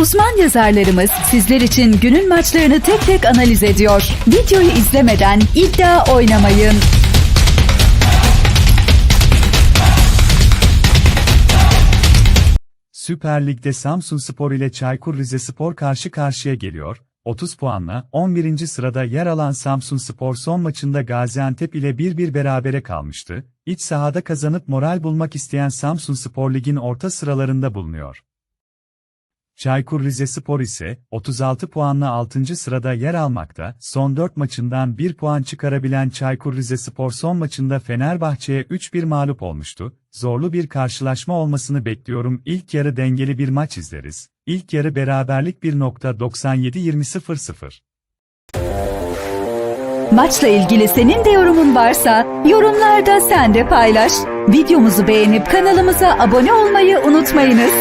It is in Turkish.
Uzman yazarlarımız sizler için günün maçlarını tek tek analiz ediyor. Videoyu izlemeden iddia oynamayın. Süper Lig'de Samsunspor ile Çaykur Rizespor karşı karşıya geliyor. 30 puanla 11. sırada yer alan Samsunspor son maçında Gaziantep ile 1-1 berabere kalmıştı. İç sahada kazanıp moral bulmak isteyen Samsunspor Lig'in orta sıralarında bulunuyor. Çaykur Rizespor ise 36 puanla 6. sırada yer almakta. Son 4 maçından 1 puan çıkarabilen Çaykur Rizespor son maçında Fenerbahçe'ye 3-1 mağlup olmuştu. Zorlu bir karşılaşma olmasını bekliyorum. İlk yarı dengeli bir maç izleriz. İlk yarı beraberlik 1.97-20-0-0. Maçla ilgili senin de yorumun varsa yorumlarda sen de paylaş. Videomuzu beğenip kanalımıza abone olmayı unutmayınız.